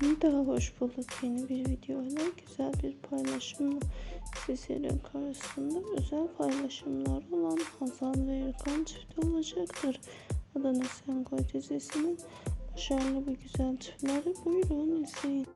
Bir daha hoş bulduk yeni bir videoyla güzel bir paylaşımla sizlerin karşısında özel paylaşımlar olan Hazal ve Erkan çifti olacaktır. Adana Sengoy dizisinin başarılı ve güzel çiftleri buyurun izleyin.